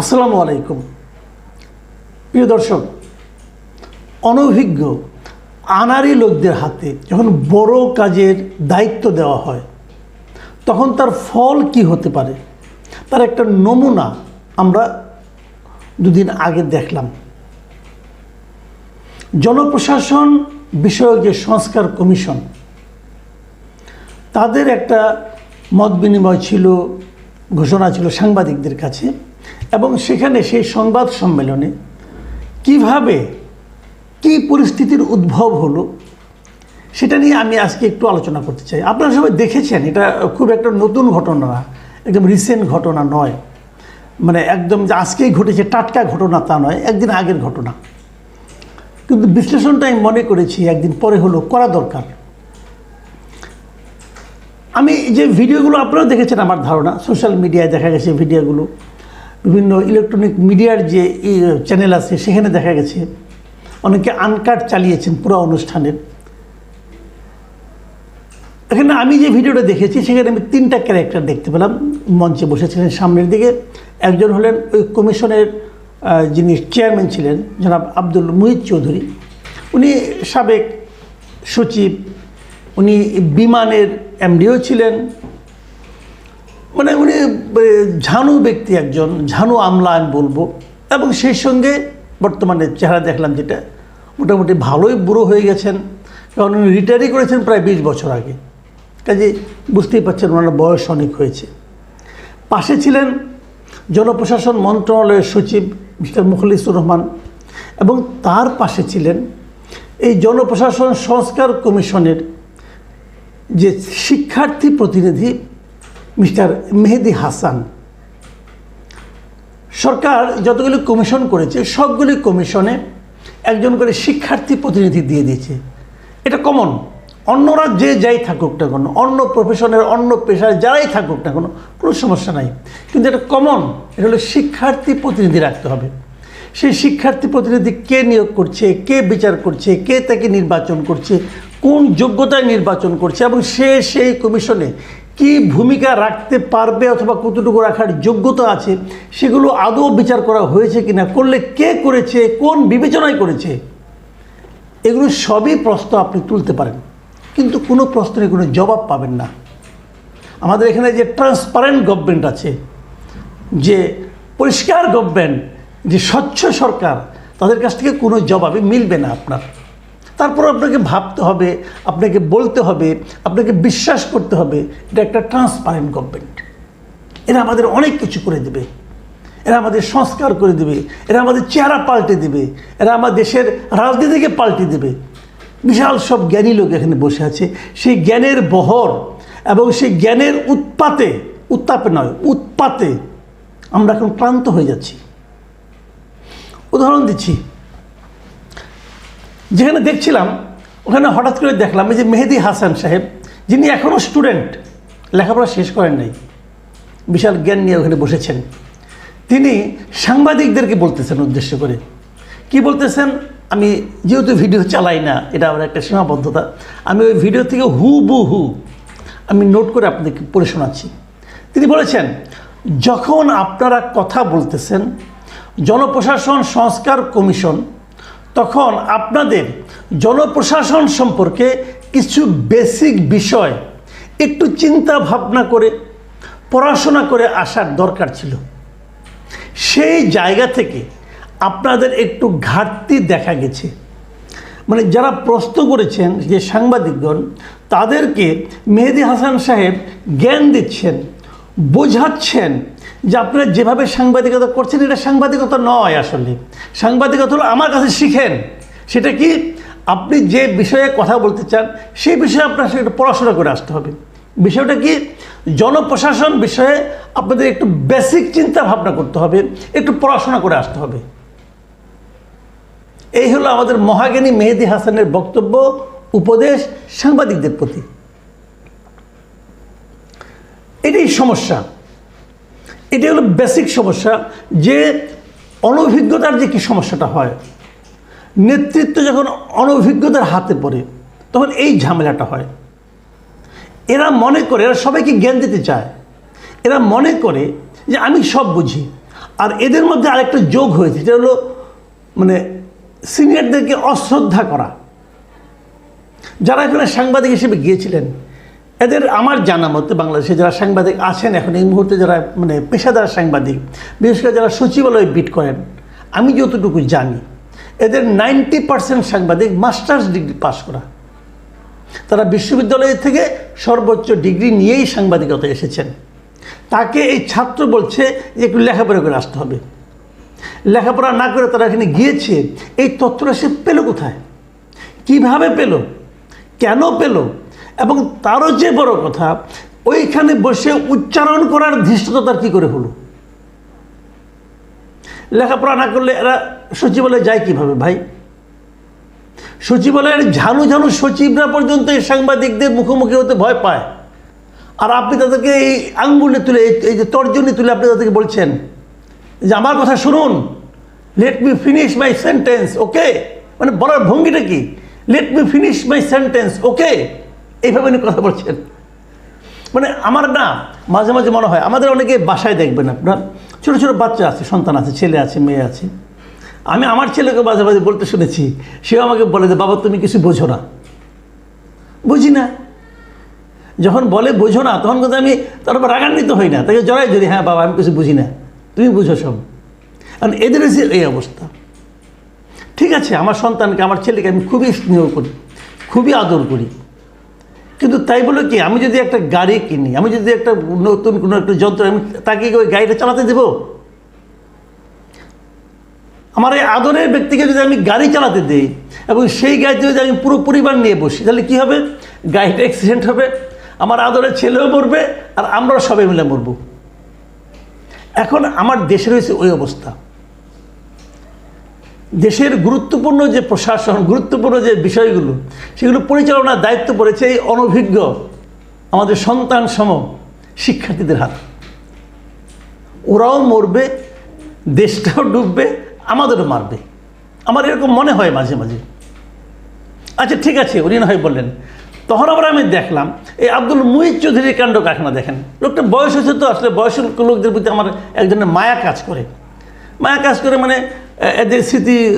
আসসালামু আলাইকুম। প্রিয় দর্শক, অনভিজ্ঞ আনারি লোকদের হাতে যখন বড় কাজের দায়িত্ব দেওয়া হয়, তখন তার ফল কি হতে পারে? তার একটা নমুনা আমরা দুদিন আগে দেখলাম। জনপ্রশাসন বিষয়ক যে সংস্কার কমিশন, তাদের একটা মত বিনিময় ছিল, ঘোষণা ছিল সাংবাদিকদের কাছে। এবং সেখানে সেই সংবাদ সম্মেলনে কীভাবে কি পরিস্থিতির উদ্ভব হলো, সেটা নিয়ে আমি আজকে একটু আলোচনা করতে চাই। আপনারা সবাই দেখেছেন, এটা খুব একটা নতুন ঘটনা, একদম রিসেন্ট ঘটনা নয়। মানে একদম যে আজকেই ঘটেছে টাটকা ঘটনা তা নয়, একদিন আগের ঘটনা। কিন্তু বিশ্লেষণটা আমি মনে করেছি, একদিন পরে হলো, করা দরকার। আমি যে ভিডিওগুলো আপনারাও দেখেছেন, আমার ধারণা সোশ্যাল মিডিয়ায় দেখা গেছে ভিডিওগুলো। বিভিন্ন ইলেকট্রনিক মিডিয়ার যে চ্যানেল আছে, সেখানে দেখা গেছে, অনেকে আনকাট চালিয়েছেন পুরো অনুষ্ঠানের। এখানে আমি যে ভিডিওটা দেখেছি, সেখানে আমি তিনটা ক্যারেক্টার দেখতে পেলাম। মঞ্চে বসেছিলেন সামনের দিকে। একজন হলেন ওই কমিশনের যিনি চেয়ারম্যান ছিলেন, জনাব আব্দুল মুহিত চৌধুরী। উনি সাবেক সচিব, উনি বিমানের এমডিও ছিলেন মানে উনি ঝানু ব্যক্তি একজন, ঝানু আমলা আমি বলব। এবং সেই সঙ্গে বর্তমানে চেহারা দেখলাম যেটা, মোটামুটি ভালোই বুড়ো হয়ে গেছেন। কারণ উনি রিটায়ারই করেছেন প্রায় বিশ বছর আগে। কাজে বুঝতেই পারছেন ওনার বয়স অনেক হয়েছে। পাশে ছিলেন জনপ্রশাসন মন্ত্রণালয়ের সচিব মিস্টার মুখলিসুর রহমান এবং তার পাশে ছিলেন এই জনপ্রশাসন সংস্কার কমিশনের যে শিক্ষার্থী প্রতিনিধি মিস্টার মেহেদি হাসান। সরকার যতগুলি কমিশন করেছে, সবগুলি কমিশনে একজন করে শিক্ষার্থী প্রতিনিধি দিয়ে দিয়েছে। এটা কমন অন্যরা যে যাই থাকুক না কেন, অন্য প্রফেশনের অন্য পেশার যারাই থাকুক না কোনো কোনো সমস্যা নাই। কিন্তু এটা কমন এটা হলো শিক্ষার্থী প্রতিনিধি রাখতে হবে। সেই শিক্ষার্থী প্রতিনিধি কে নিয়োগ করছে, কে বিচার করছে, কে তাকে নির্বাচন করছে, কোন যোগ্যতায় নির্বাচন করছে, এবং সে সেই কমিশনে কি ভূমিকা রাখতে পারবে অথবা কতটুকু রাখার যোগ্যতা আছে, সেগুলো আদৌ বিচার করা হয়েছে কি না করলে কে করেছে, কোন বিবেচনায় করেছে, এগুলো সবই প্রশ্ন আপনি তুলতে পারেন। কিন্তু কোনো প্রশ্নের কোনো জবাব পাবেন না। আমাদের এখানে যে ট্রান্সপারেন্ট গভর্নমেন্ট আছে, যে পরিষ্কার গভর্নমেন্ট যে স্বচ্ছ সরকার, তাদের কাছ থেকে কোনো জবাবই মিলবে না আপনার। তারপর আপনাকে ভাবতে হবে, আপনাকে বলতে হবে, আপনাকে বিশ্বাস করতে হবে, এটা একটা ট্রান্সপারেন্ট গভর্নমেন্ট এরা আমাদের অনেক কিছু করে দেবে। এরা আমাদের সংস্কার করে দেবে। এরা আমাদের চেহারা পাল্টে দেবে। এরা আমার দেশের রাজনীতিকে পাল্টে দেবে। বিশাল সব জ্ঞানী লোক এখানে বসে আছে। সেই জ্ঞানের বহর এবং সেই জ্ঞানের উৎপাতে, উত্তাপে নয়, উৎপাতে আমরা এখন ক্লান্ত হয়ে যাচ্ছি। উদাহরণ দিচ্ছি। যেখানে দেখছিলাম, ওখানে হঠাৎ করে দেখলাম যে মেহেদি হাসান সাহেব, যিনি এখনও স্টুডেন্ট লেখাপড়া শেষ করেন নাই, বিশাল জ্ঞান নিয়ে ওখানে বসেছেন। তিনি সাংবাদিকদেরকে বলতেছেন উদ্দেশ্য করে। কি বলতেছেন? আমি যেহেতু ভিডিও চালাই না, এটা আমার একটা সীমাবদ্ধতা, আমি ওই ভিডিও থেকে হু বু হু আমি নোট করে আপনাকে পড়ে শোনাচ্ছি। তিনি বলেছেন, যখন আপনারা কথা বলতেছেন, জনপ্রশাসন সংস্কার কমিশন তখন আপনাদের জনপ্রশাসন সম্পর্কে কিছু বেসিক বিষয় একটু চিন্তা ভাবনা করে, পড়াশোনা করে আসার দরকার ছিল। সেই জায়গা থেকে আপনাদের একটু ঘাটতি দেখা গেছে। মানে যারা প্রশ্ন করেছেন যে সাংবাদিকগণ, তাদেরকে মেহেদি হাসান সাহেব জ্ঞান দিচ্ছেন, বোঝাচ্ছেন যে আপনারা যেভাবে সাংবাদিকতা করছেন, এটা সাংবাদিকতা নয় আসলে। সাংবাদিকতা হলো আমার কাছে শিখেন। সেটা কি? আপনি যে বিষয়ে কথা বলতে চান সেই বিষয়ে আপনার সেটা পড়াশোনা করে আসতে হবে। বিষয়টা কি? জনপ্রশাসন বিষয়ে আপনাদের একটু বেসিক চিন্তা ভাবনা করতে হবে, একটু পড়াশোনা করে আসতে হবে। এই হলো আমাদের মহাজ্ঞানী মেহেদি হাসানের বক্তব্য, উপদেশ সাংবাদিকদের প্রতি। এটাই সমস্যা। এটি হলো বেসিক সমস্যা যে অনভিজ্ঞতার যে কি সমস্যাটা হয়, নেতৃত্ব যখন অনভিজ্ঞতার হাতে পড়ে, তখন এই ঝামেলাটা হয়। এরা মনে করে, এরা সবাইকে জ্ঞান দিতে চায়। এরা মনে করে যে আমি সব বুঝি। আর এদের মধ্যে আরেকটা যোগ হয়েছে সেটা হলো মানে সিনিয়রদেরকে অশ্রদ্ধা করা। যারা এখানে সাংবাদিক হিসেবে গিয়েছিলেন এদের আমার জানা মতে বাংলাদেশে যারা সাংবাদিক আছেন এখন এই মুহূর্তে যারা মানে পেশাদার সাংবাদিক, বিশেষ করে যারা সচিবালয়ে বিট করেন, আমি যতটুকু জানি, এদের নাইনটি পার্সেন্ট সাংবাদিক মাস্টার্স ডিগ্রি পাশ করা। তারা বিশ্ববিদ্যালয় থেকে সর্বোচ্চ ডিগ্রি নিয়েই সাংবাদিকতা এসেছেন। তাকে এই ছাত্র বলছে যে একটু লেখাপড়া করে আসতে হবে। লেখাপড়া না করে তারা এখানে গিয়েছে, এই তথ্যটা সে পেল কোথায়? কীভাবে পেল? কেন পেল? এবং তারও যে বড় কথা, ওইখানে বসে উচ্চারণ করার ধৃষ্টতা তার কী করে হলো? লেখাপড়া না করলে এরা সচিবালয়ে যায় কীভাবে ভাই? সচিবালয়ের ঝানু ঝানু সচিবরা পর্যন্ত এই সাংবাদিকদের মুখোমুখি হতে ভয় পায়। আর আপনি তাদেরকে এই আঙ্গুলে তুলে, এই যে তর্জনী তুলে আপনি তাদেরকে বলছেন যে, আমার কথা শুনুন। Let me finish my sentence okay মানে বলার ভঙ্গিটা কি? Let me finish my sentence okay এইভাবে উনি কথা বলছেন। মানে আমার না মাঝে মাঝে মনে হয়, আমাদের অনেকে বাসায় দেখবেন আপনার, ছোটো ছোটো বাচ্চা আছে, সন্তান আছে, ছেলে আছে, মেয়ে আছে। আমি আমার ছেলেকে মাঝে মাঝে বলতে শুনেছি, সেও আমাকে বলে যে, বাবা, তুমি কিছু বোঝো না। বুঝি না। যখন বলে বোঝো না, তখন কিন্তু আমি তার উপর রাগান্বিত হই না। তাকে জড়াই ধরি হ্যাঁ বাবা, আমি কিছু বুঝি না। তুমি বুঝো সব। কারণ এদের এই অবস্থা। ঠিক আছে, আমার সন্তানকে, আমার ছেলেকে আমি খুবই স্নেহ করি, খুবই আদর করি। কিন্তু তাই বলে কি, আমি যদি একটা গাড়ি কিনি, আমি যদি একটা নতুন কোনো একটা যন্ত্র, আমি তাকে ওই গাড়িটা চালাতে দেব? আমার এই আদরের ব্যক্তিকে যদি আমি গাড়ি চালাতে দিই এবং সেই গাড়িতে যদি আমি পুরো পরিবার নিয়ে বসি, তাহলে কী হবে? গাড়িটা অ্যাক্সিডেন্ট হবে, আমার আদরের ছেলেও মরবে, আর আমরাও সবাই মিলে মরবো। এখন আমার দেশের রয়েছে ওই অবস্থা। দেশের গুরুত্বপূর্ণ যে প্রশাসন, গুরুত্বপূর্ণ যে বিষয়গুলো, সেগুলো পরিচালনার দায়িত্ব পড়েছে এই অনভিজ্ঞ আমাদের সন্তান সম শিক্ষার্থীদের হাত। ওরাও মরবে, দেশটাও ডুববে, আমাদেরও মারবে। আমার এরকম মনে হয় মাঝে মাঝে। আচ্ছা ঠিক আছে, উনি না হয় বললেন, তখন আবার আমি দেখলাম, এই আব্দুল মুহিত চৌধুরীর কাণ্ড কারখানা দেখেন। লোকটা বয়স হয়েছে তো, আসলে বয়সের লোকদের প্রতি আমার এক ধরনের মায়া কাজ করে। মায়া কাজ করে মানে এদের স্মৃতি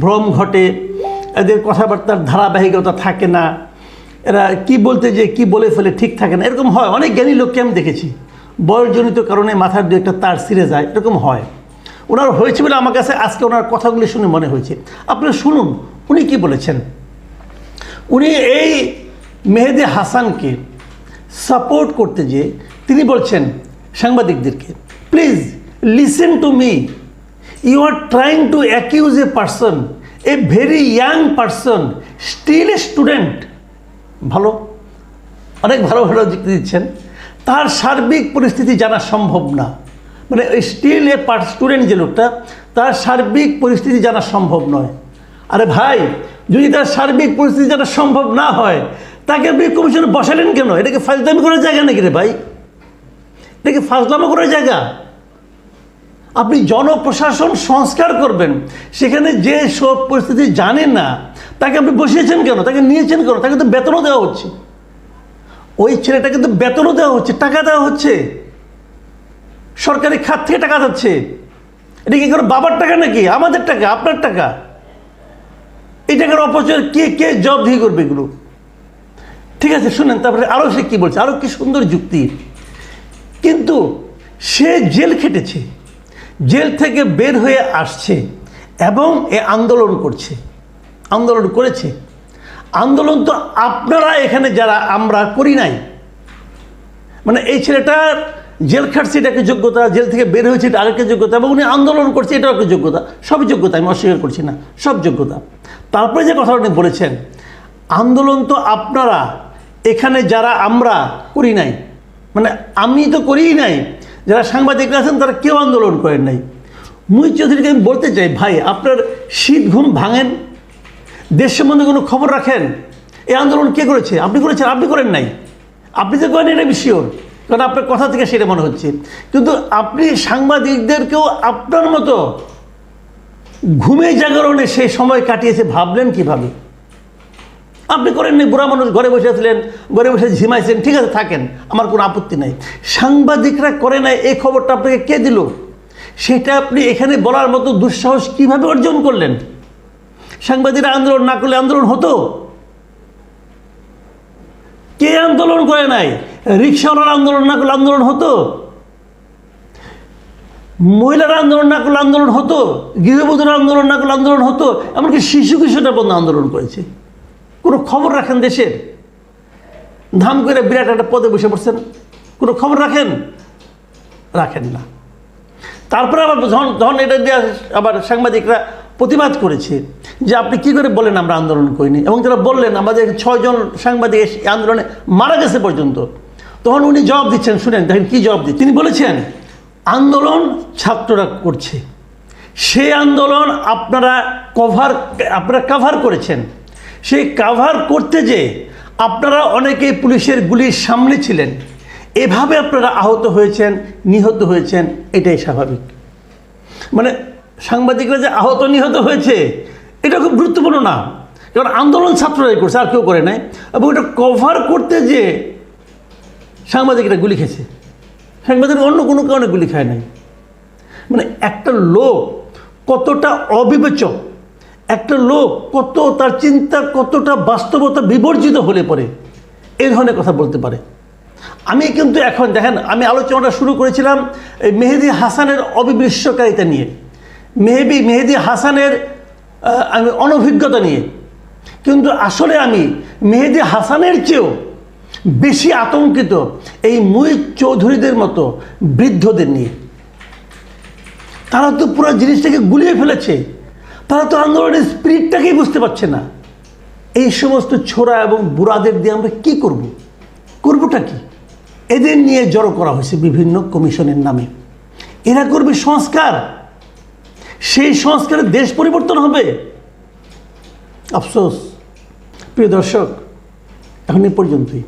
ভ্রম ঘটে, এদের কথাবার্তার ধারাবাহিকতা থাকে না। এরা কি বলতে যে, কি বলে ফেলে ঠিক থাকে না। এরকম হয়। অনেক জ্ঞানী লোককে আমি দেখেছি। বয়সজনিত কারণে মাথার দু একটা তার ছিঁড়ে যায়। এরকম হয়। ওনার হয়েছে বলে আমার কাছে আজকে ওনার কথাগুলি শুনে মনে হয়েছে। আপনারা শুনুন, উনি কি বলেছেন? উনি এই মেহেদি হাসানকে সাপোর্ট করতে যে তিনি বলছেন সাংবাদিকদেরকে please listen to me you are trying to accuse a person a very young person still a student ভালো? অনেক ভালো ভালো দিচ্ছেন। তার সার্বিক পরিস্থিতি জানা সম্ভব না। মানে স্টিল এ স্টুডেন্ট যে লোকটা, তার সার্বিক পরিস্থিতি জানা সম্ভব নয়। আরে ভাই, যদি তার সার্বিক পরিস্থিতি জানা সম্ভব না হয়, তাকে আপনি কমিশনে বসালেন কেন? এটাকে ফাজলামি করার জায়গা নাকি রে ভাই? এটাকে ফাজলামো করার জায়গা? আপনি জনপ্রশাসন সংস্কার করবেন। সেখানে যে সব পরিস্থিতি জানেন না, তাকে আপনি বসিয়েছেন কেন? তাকে নিয়েছেন কেন? তাকে তো বেতনও দেওয়া হচ্ছে। ওই ছেলেটাকে তো বেতনও দেওয়া হচ্ছে, টাকা দেওয়া হচ্ছে। সরকারি খাত থেকে টাকা যাচ্ছে। এটা কি কোনো বাবার টাকা নাকি? আমাদের টাকা, আপনার টাকা। এই টাকার অপচয় কে কে জব দিয়ে করবে এগুলো? ঠিক আছে, শুনেন, তারপরে আরও সে কী বলছে? আরও কি সুন্দর যুক্তি। কিন্তু সে জেল খেটেছে। জেল থেকে বের হয়ে আসছে এবং এ আন্দোলন করছে। আন্দোলন করেছে। আন্দোলন তো আপনারা এখানে যারা, আমরা করি নাই। মানে এই ছেলেটার জেল খাটছে, এটা একটা যোগ্যতা? জেল থেকে বের হয়েছে, এটা আরেকটা যোগ্যতা? এবং উনি আন্দোলন করছে, এটাও একটা যোগ্যতা? সব যোগ্যতা, আমি অস্বীকার করছি না, সব যোগ্যতা। তারপরে যে কথা উনি বলেছেন, আন্দোলন তো আপনারা, এখানে যারা আমরা করি নাই। মানে আমি তো করিই নাই যারা সাংবাদিকরা আছেন, তারা কেউ আন্দোলন করেন নাই। মুই চৌধুরীকে আমি বলতে চাই, ভাই, আপনার শীত ঘুম ভাঙেন? দেশ সম্বন্ধে কোনো খবর রাখেন? এই আন্দোলন কে করেছে? আপনি করেছেন? আপনি করেন নাই। আপনি যে করেন এটা শিওর কারণ আপনার কথা থেকে সেটা মনে হচ্ছে। কিন্তু আপনি সাংবাদিকদেরকেও আপনার মতো ঘুমে জাগরণে সেই সময় কাটিয়েছে, ভাবলেন কীভাবে? আপনি করেননি, বুড়া মানুষ ঘরে বসে আছিলেন ঘরে বসে ঝিমাইছেন, ঠিক আছে, থাকেন, আমার কোনো আপত্তি নাই। সাংবাদিকরা করে নাই, এই খবরটা আপনাকে কে দিল? সেটা আপনি এখানে বলার মতো দুঃসাহস কীভাবে অর্জন করলেন? সাংবাদিকরা আন্দোলন না করলে আন্দোলন হতো? কে আন্দোলন করে নাই? রিক্সাওয়ালার আন্দোলন না করলে আন্দোলন হতো? মহিলারা আন্দোলন না করলে আন্দোলন হতো? গৃহবধূরা আন্দোলন না করলে আন্দোলন হতো? এমনকি শিশু কিশোররা পর্যন্ত আন্দোলন করেছে। কোনো খবর রাখেন দেশের? ধাম করে বিরাট একটা পদে বসে পড়ছেন। কোনো খবর রাখেন? রাখেন না। তারপরে আবার যখন যখন এটা দিয়ে আবার সাংবাদিকরা প্রতিবাদ করেছে যে আপনি কি করে বলেন আমরা আন্দোলন করিনি? এবং যারা বললেন, আমাদের ছয়জন সাংবাদিক আন্দোলনে মারা গেছে পর্যন্ত, তখন উনি জবাব দিচ্ছেন, শুনেন, দেখেন কী জবাব দিচ্ছেন। তিনি বলেছেন, আন্দোলন ছাত্ররা করছে। সে আন্দোলন আপনারা কভার আপনারা কাভার করেছেন। সেই কাভার করতে যে আপনারা অনেকেই পুলিশের গুলির সামনে ছিলেন। এভাবে আপনারা আহত হয়েছেন, নিহত হয়েছেন, এটাই স্বাভাবিক। মানে সাংবাদিকরা যে আহত, নিহত হয়েছে, এটা খুব গুরুত্বপূর্ণ না। কারণ আন্দোলন ছাত্ররাই করছে, আর কেউ করে নাই। এবং এটা কভার করতে যে সাংবাদিকরা গুলি খেয়েছে। সাংবাদিক অন্য কোনো কারণে গুলি খায় নাই। মানে একটা লোক কতটা অবিবেচক একটা লোক কত তার চিন্তা, কতটা বাস্তবতা বিবর্জিত হলে পরে এই ধরনের কথা বলতে পারে। আমি কিন্তু এখন দেখেন, আমি আলোচনাটা শুরু করেছিলাম এই মেহেদি হাসানের অবিবিশ্বকারিতা নিয়ে। মেহেবি মেহেদি হাসানের আমি অনভিজ্ঞতা নিয়ে। কিন্তু আসলে আমি মেহেদি হাসানের চেয়েও বেশি আতঙ্কিত এই মুহিত চৌধুরীদের মতো বৃদ্ধদের নিয়ে। তারা তো পুরো জিনিসটাকে গুলিয়ে ফেলেছে। তারা তো আন্দোলনের স্পিরিটটাকেই বুঝতে পারছে না। এই সমস্ত ছোড়া এবং বুড়াদের দিয়ে আমরা কি করব? করবোটা কি? এদের নিয়ে জড়ো করা হয়েছে বিভিন্ন কমিশনের নামে। এরা করবে সংস্কার। সেই সংস্কারে দেশ পরিবর্তন হবে। আফসোস। প্রিয় দর্শক এখন এই পর্যন্তই।